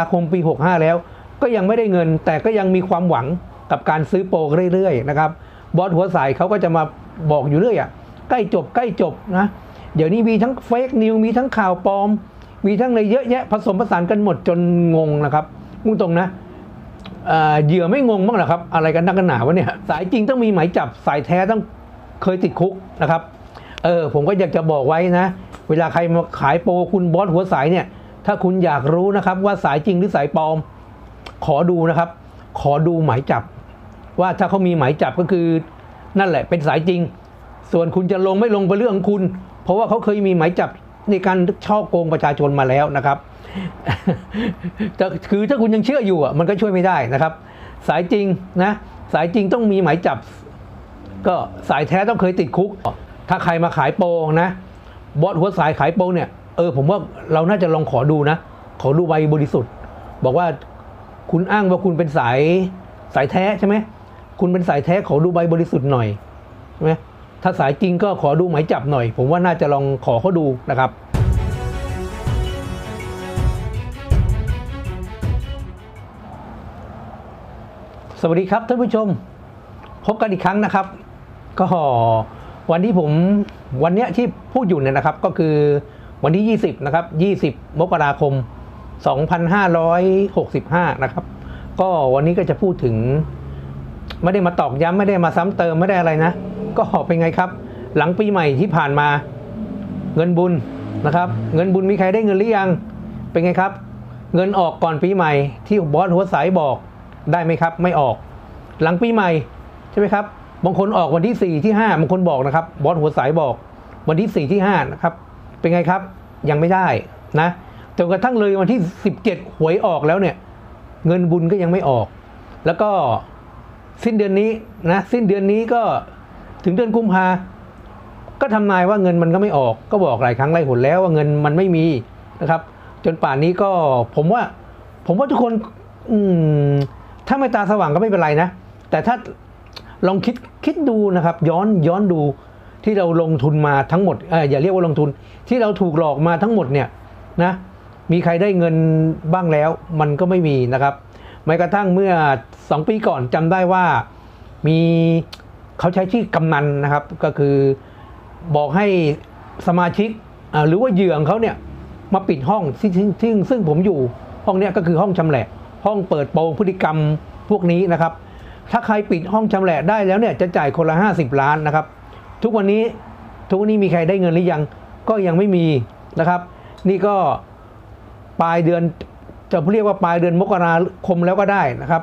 าคมปี 65 แล้ว ก็ยังไม่ได้เงิน แต่ก็ยังมีความหวังกับการซื้อโปรเรื่อยๆนะครับบอสหัวสายเขาก็จะมาบอกอยู่เรื่อยอะใกล้จบใกล้จบนะเดี๋ยวนี้มีทั้งเฟกนิวมีทั้งข่าวปลอม มีทั้งอะไรเยอะแยะผสมผสานกันหมดจนงงนะครับมุ่งตรงนะเออเหยื่อไม่งงบ้างหรอครับ อะไรกันนักกันหนาวะเนี่ยสายจริงต้องมีหมายจับสายแท้ต้องเคยติดคุกนะครับเออผมก็อยากจะบอกไว้นะ เวลาใครมาขายโปรคุณบอสหัวสายเนี่ย ถ้าคุณอยากรู้นะครับว่าสายจริงหรือสายปลอม ขอดูนะครับ ขอดูหมายจับ ว่าถ้าเขามีหมายจับก็คือ นั่นแหละเป็นสายจริง ส่วนคุณจะลงไม่ลงเป็นเรื่องของคุณ เพราะว่าเขาเคยมีหมายจับในการช่อโกงประชาชนมาแล้วนะครับแต่คือถ้าคุณยังเชื่ออยู่อะมันก็ช่วยไม่ได้นะครับ สายจริงนะสายจริงต้องมีหมายจับ ก็สายแท้ต้องเคยติดคุก ถ้าใครมาขายโปรนะบอสหัวสายขายโปรเนี่ย เออผมว่าเราน่าจะลองขอดูนะ ขอดูใบบริสุทธิ์ บอกว่าคุณอ้างว่าคุณเป็นสายสายแท้ใช่ไหมคุณเป็นสายแท้ขอดูใบบริสุทธิ์หน่อยใช่ไหมถ้าสายจริงก็ขอดูหมายจับหน่อย ผมว่าน่าจะลองขอเขาดูนะครับสวัสดีครับท่านผู้ชมพบกันอีกครั้งนะครับ ก็วันที่ผมวันเนี้ยที่พูดอยู่เนี่ยนะครับก็คือ วันที่ 20 นะครับ 20 มกราคม 2565 นะครับ ก็วันนี้ก็จะพูดถึง ไม่ได้มาตอกย้ำไม่ได้มาซ้ำเติมไม่ได้อะไรนะ ก็เป็นไงครับ หลังปีใหม่ที่ผ่านมา เงินบุญนะครับ เงินบุญมีใครได้เงินหรือยัง เป็นไงครับ เงินออกก่อนปีใหม่ที่บอสหัวสายบอกได้ไหมครับ ไม่ออก หลังปีใหม่ใช่ไหมครับบางคนออกวันที่ 4 ที่ 5บางคนบอกนะครับ บอสหัวสายบอก วันที่ 4 ที่5นะครับ เป็นไงครับ ยังไม่ได้นะจนกระทั่งเลยวันที่ 17 หวยออกแล้วเนี่ย เงินบุญก็ยังไม่ออก แล้วก็สิ้นเดือนนี้นะสิ้นเดือนนี้ก็ถึงเดือนกุมภาก็ทำนายว่าเงินมันก็ไม่ออก ก็บอกหลายครั้งหลายหนแล้วว่าเงินมันไม่มีนะครับ จนป่านนี้ก็ผมว่า ผมว่าทุกคน อืมถ้าไม่ตาสว่างก็ไม่เป็นไรนะ แต่ถ้าลองคิดคิดดูนะครับ ย้อนย้อนดู ที่เราลงทุนมาทั้งหมดเอออย่าเรียกว่าลงทุน ที่เราถูกหลอกมาทั้งหมดเนี่ยนะมีใครได้เงินบ้างแล้วมันก็ไม่มีนะครับแม้กระทั่งเมื่อสองปีก่อนจำได้ว่ามีเขาใช้ชื่อกำนันนะครับ ก็คือบอกให้สมาชิกหรือว่าเหยื่อของเขาเนี่ยมาปิดห้องซึ่งซึ่งซึ่งซึ่งผมอยู่ห้องเนี้ยก็คือห้องชำแหละ ห้องเปิดโปงพฤติกรรมพวกนี้นะครับ ถ้าใครปิดห้องชำแหละได้แล้วเนี่ยจะจ่ายคนละ 50 ล้านนะครับ ทุกวันนี้ทุกวันนี้มีใครได้เงินหรือยังก็ยังไม่มีนะครับ นี่ก็ปลายเดือนจะเรียกว่าปลายเดือนมกราคมแล้วก็ได้นะครับ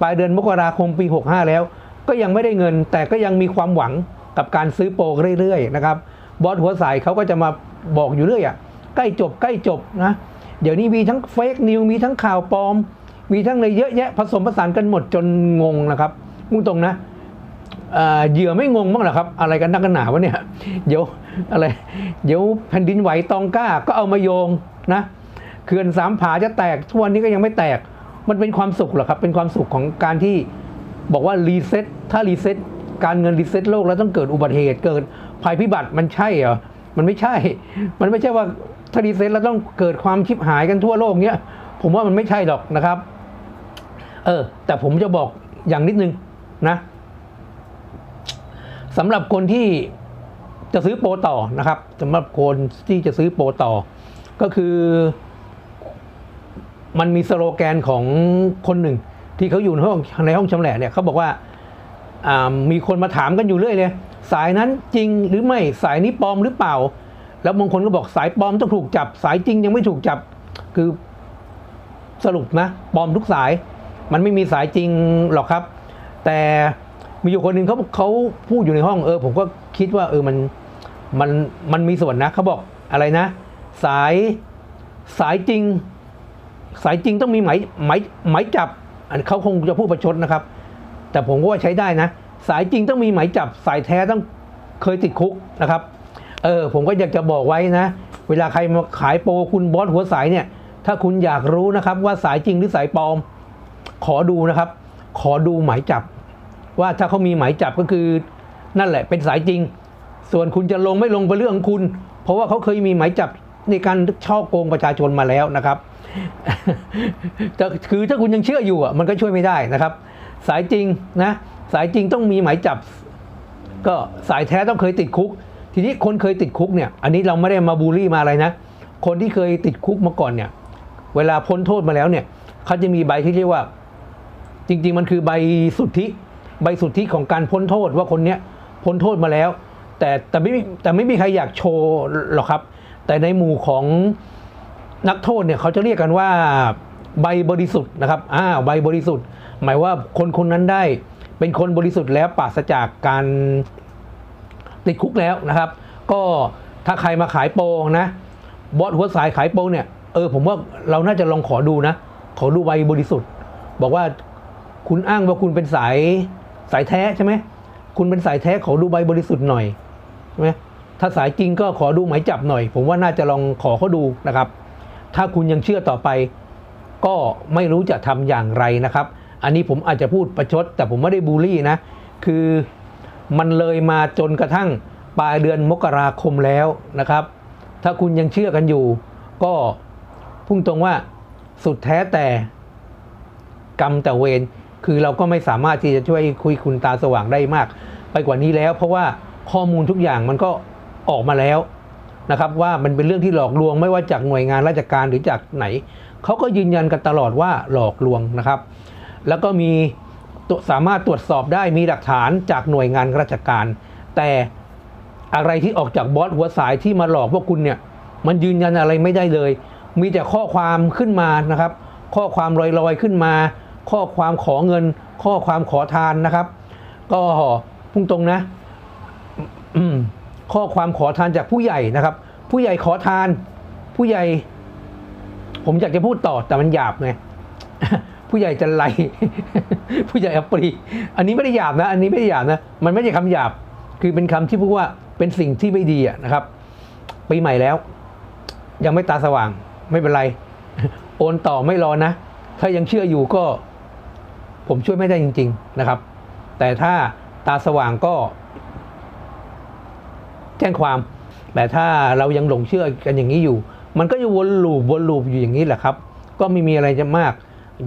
ปลายเดือนมกราคมปี 65 แล้ว ก็ยังไม่ได้เงิน แต่ก็ยังมีความหวังกับการซื้อโปรเรื่อยๆนะครับบอสหัวสายเขาก็จะมาบอกอยู่เรื่อยอะใกล้จบใกล้จบนะเดี๋ยวนี้มีทั้งเฟกนิวมีทั้งข่าวปลอม มีทั้งอะไรเยอะแยะผสมผสานกันหมดจนงงนะครับมุ่งตรงนะ เหยื่อไม่งงบ้างเหรอครับ อะไรกันนักกันหนาวะเนี่ยเดี๋ยวอะไรเดี๋ยวแผ่นดินไหวตองกล้าก็เอามาโยงนะเขื่อนสามผาจะแตกทุกวันนี้ก็ยังไม่แตก มันเป็นความสุขเหรอครับ เป็นความสุขของการที่บอกว่ารีเซ็ตถ้ารีเซ็ตการเงินรีเซ็ตโลกแล้วต้องเกิดอุบัติเหตุเกิดภัยพิบัติมันใช่เหรอมันไม่ใช่ มันไม่ใช่ว่าถ้ารีเซ็ตแล้วต้องเกิดความชิบหายกันทั่วโลกเนี้ยผมว่ามันไม่ใช่หรอกนะครับ เออ แต่ผมจะบอกอย่างนิดนึงนะ สำหรับคนที่จะซื้อโปรต่อนะครับสำหรับคนที่จะซื้อโปรต่อ ก็คือ มันมีสโลแกนของคนหนึ่ง ที่เขาอยู่ในห้องในห้องชำแหละเนี่ยเขาบอกว่าอ่ามีคนมาถามกันอยู่เรื่อยเลยสายนั้นจริงหรือไม่สายนี้ปลอมหรือเปล่า แล้วบางคนก็บอกสายปลอมต้องถูกจับ สายจริงยังไม่ถูกจับคือสรุปนะปลอมทุกสาย มันไม่มีสายจริงหรอกครับ แต่ มีอยู่คนหนึ่งเขาเขาพูดอยู่ในห้องเออ ผมก็คิดว่าเออมันมันมันมีส่วนนะเขาบอกอะไรนะ สายสายจริง สายจริงต้องมีหมายหมายหมายจับ อันเขาคงจะพูดประชดนะครับ แต่ผมก็ว่าใช้ได้นะ สายจริงต้องมีหมายจับ สายแท้ต้องเคยติดคุกนะครับ เออ ผมก็อยากจะบอกไว้นะ เวลาใครมาขายโปรคุณบอสหัวสายเนี่ย ถ้าคุณอยากรู้นะครับ ว่าสายจริงหรือสายปลอม ขอดูนะครับ ขอดูหมายจับ ว่าถ้าเขามีหมายจับก็คือนั่นแหละเป็นสายจริง ส่วนคุณจะลงไม่ลงเป็นเรื่องของคุณ เพราะว่าเขาเคยมีหมายจับในการช่อโกงประชาชนมาแล้วนะครับแต่คือถ้าคุณยังเชื่ออยู่อะมันก็ช่วยไม่ได้นะครับ สายจริงนะสายจริงต้องมีหมายจับ ก็สายแท้ต้องเคยติดคุก ทีนี้คนเคยติดคุกเนี่ย อันนี้เราไม่ได้มาบูลลี่มาอะไรนะ คนที่เคยติดคุกมาก่อนเนี่ย เวลาพ้นโทษมาแล้วเนี่ยเขาจะมีใบที่เรียกว่า จริง ๆ มันคือใบสุทธิ ใบสุทธิของการพ้นโทษว่าคนเนี้ยพ้นโทษมาแล้ว แต่แต่ไม่มีแต่ไม่มีใครอยากโชว์หรอกครับ แต่ในหมู่ของนักโทษเนี่ยเขาจะเรียกกันว่าใบบริสุทธิ์นะครับอ้าวใบบริสุทธิ์ หมายว่าคนคนนั้นได้ เป็นคนบริสุทธิ์แล้วปราศจากการติดคุกแล้วนะครับ ก็ถ้าใครมาขายโปรนะบอสหัวสายขายโปรเนี่ยเออผมว่าเราน่าจะลองขอดูนะ ขอดูใบบริสุทธิ์ บอกว่าคุณอ้างว่าคุณเป็นสาย สายแท้ใช่ไหมคุณเป็นสายแท้ขอดูใบบริสุทธิ์หน่อยใช่ไหมถ้าสายจริงก็ขอดูหมายจับหน่อย ผมว่าน่าจะลองขอเขาดูนะครับ ถ้าคุณยังเชื่อต่อไป ก็ไม่รู้จะทำอย่างไรนะครับ อันนี้ผมอาจจะพูดประชด แต่ผมไม่ได้บูลลี่นะ คือมันเลยมาจนกระทั่งปลายเดือนมกราคมแล้วนะครับ ถ้าคุณยังเชื่อกันอยู่ ก็พุ่งตรงว่าสุดแท้แต่กรรมแต่เวร คือเราก็ไม่สามารถที่จะช่วยคุยคุณตาสว่างได้มาก ไปกว่านี้แล้ว เพราะว่าข้อมูลทุกอย่างมันก็ออกมาแล้วนะครับว่ามันเป็นเรื่องที่หลอกลวงไม่ว่าจากหน่วยงานราชการหรือจากไหนเขาก็ยืนยันกันตลอดว่าหลอกลวงนะครับ แล้วก็มีสามารถตรวจสอบได้มีหลักฐานจากหน่วยงานราชการ แต่อะไรที่ออกจากบอสหัวสายที่มาหลอกพวกคุณเนี่ยมันยืนยันอะไรไม่ได้เลย มีแต่ข้อความขึ้นมานะครับ ข้อความลอยๆขึ้นมา ข้อความขอเงิน ข้อความขอทานนะครับ ก็พุ่งตรงนะข้อความขอทานจากผู้ใหญ่นะครับ ผู้ใหญ่ขอทาน ผู้ใหญ่ ผมอยากจะพูดต่อแต่มันหยาบไงผู้ใหญ่จะไล่ผู้ใหญ่อปรีอันนี้ไม่ได้หยาบนะ อันนี้ไม่ได้หยาบนะ มันไม่ใช่คำหยาบ คือเป็นคำที่พูดว่าเป็นสิ่งที่ไม่ดีนะครับปีใหม่แล้ว ยังไม่ตาสว่างไม่เป็นไร โอนต่อไม่รอนะ ถ้ายังเชื่ออยู่ก็ ผมช่วยไม่ได้จริง ๆนะครับ แต่ถ้าตาสว่างก็ แจ้งความ แต่ถ้าเรายังหลงเชื่อกันอย่างนี้อยู่ มันก็จะวนลูปวนลูปอยู่อย่างนี้แหละครับ ก็ไม่มีอะไรจะมาก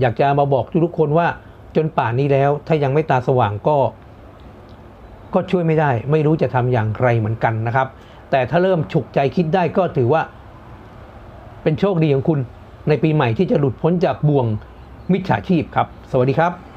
อยากจะมาบอกทุกคนว่าจนป่านนี้แล้ว ถ้ายังไม่ตาสว่างก็ ก็ช่วยไม่ได้ ไม่รู้จะทำอย่างไรเหมือนกันนะครับ แต่ถ้าเริ่มฉุกใจคิดได้ก็ถือว่า เป็นโชคดีของคุณในปีใหม่ที่จะหลุดพ้นจากบ่วงมิจฉาชีพครับ สวัสดีครับ